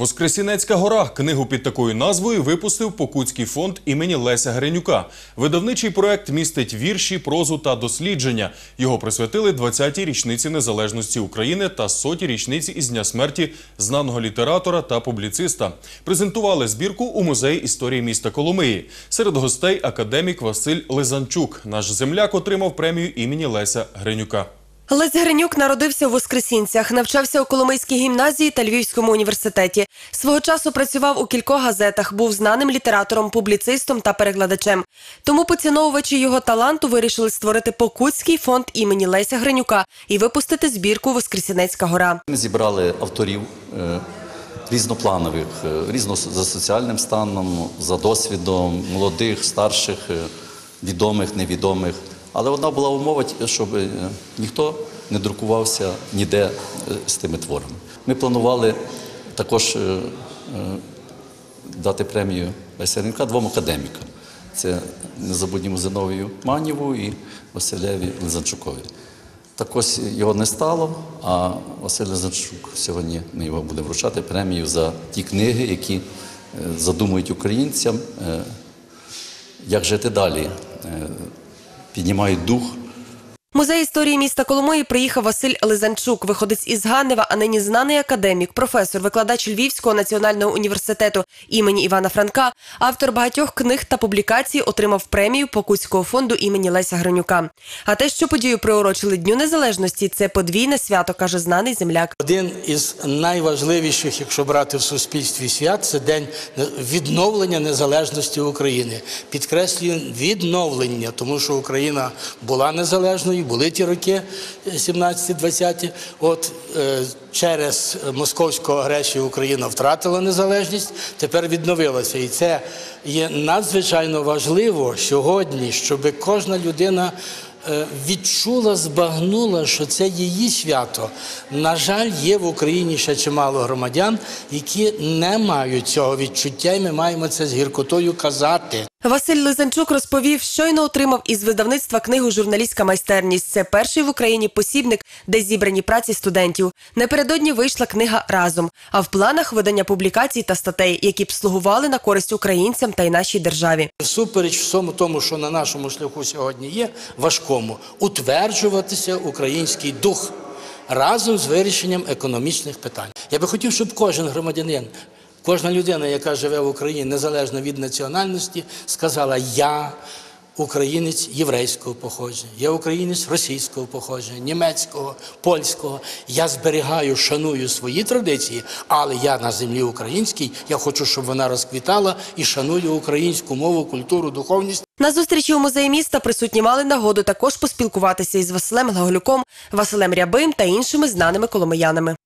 Воскресінецька гора книгу під такою назвою випустив Покутський фонд імені Леся Гринюка. Видавничий проект містить вірші, прозу та дослідження. Його присвятили 20-й річниці незалежності України та соті річниці із дня смерті знаного літератора та публіциста. Презентували збірку у музеї історії міста Коломиї. Серед гостей академік Василь Лизанчук. Наш земляк отримав премію імені Леся Гринюка. Лесь Гринюк народився у Воскресінцях, навчався у Коломийській гімназії та Львівському університеті. Свого часу працював у кількох газетах, був знаним літератором, публіцистом та перекладачем. Тому поціновувачі його таланту вирішили створити Покутський фонд імені Леся Гринюка і випустити збірку Воскресінецька гора. Ми зібрали авторів е, різнопланових, е, різно за соціальним станом, за досвідом, молодих, старших, е, відомих, невідомих. Але одна була умова, щоб е, ніхто не друкувався ніде е, з тими творами. Ми планували також е, дати премію Гринюка двом академікам. Це незабутньому Зиновію Манєву і Василеві Лизанчукові. Так ось його не стало, а Василь Лизанчук сьогодні ми його будемо вручати премію за ті книги, які задумують українцям, як жити далі, піднімають дух. Музей історії міста Коломиї приїхав Василь Лизанчук, виходець із Ганева, а нині знаний академік, професор, викладач Львівського національного університету імені Івана Франка, автор багатьох книг та публікацій, отримав премію Покутського фонду імені Леся Гринюка. А те, що подію приурочили Дню Незалежності, це подвійне свято, каже знаний земляк. Один із найважливіших, якщо брати в суспільстві свят, це день відновлення незалежності України. Підкреслюю відновлення, тому що Україна була незалежною, були ті роки 17-20. От е, через московську агресію Україна втратила незалежність, тепер відновилася. І це є надзвичайно важливо сьогодні, щоб кожна людина е, відчула, збагнула, що це її свято. На жаль, є в Україні ще чимало громадян, які не мають цього відчуття, і ми маємо це з гіркотою казати. Василь Лизанчук розповів, щойно отримав із видавництва книгу Журналістська майстерність. Це перший в Україні посібник, де зібрані праці студентів. Напередодні вийшла книга разом. А в планах видання публікацій та статей, які б слугували на користь українцям та й нашій державі. Всупереч всьому тому, що на нашому шляху сьогодні є, важкому, утверджуватися український дух разом з вирішенням економічних питань. Я би хотів, щоб кожен громадянин, кожна людина, яка живе в Україні незалежно від національності, сказала Я. Українець єврейського походження, я українець російського походження, німецького, польського. Я зберігаю, шаную свої традиції, але я на землі українській. Я хочу, щоб вона розквітала і шаную українську мову, культуру, духовність. На зустрічі у музеї міста присутні мали нагоду також поспілкуватися із Василем Глаголюком, Василем Рябим та іншими знаними коломиянами.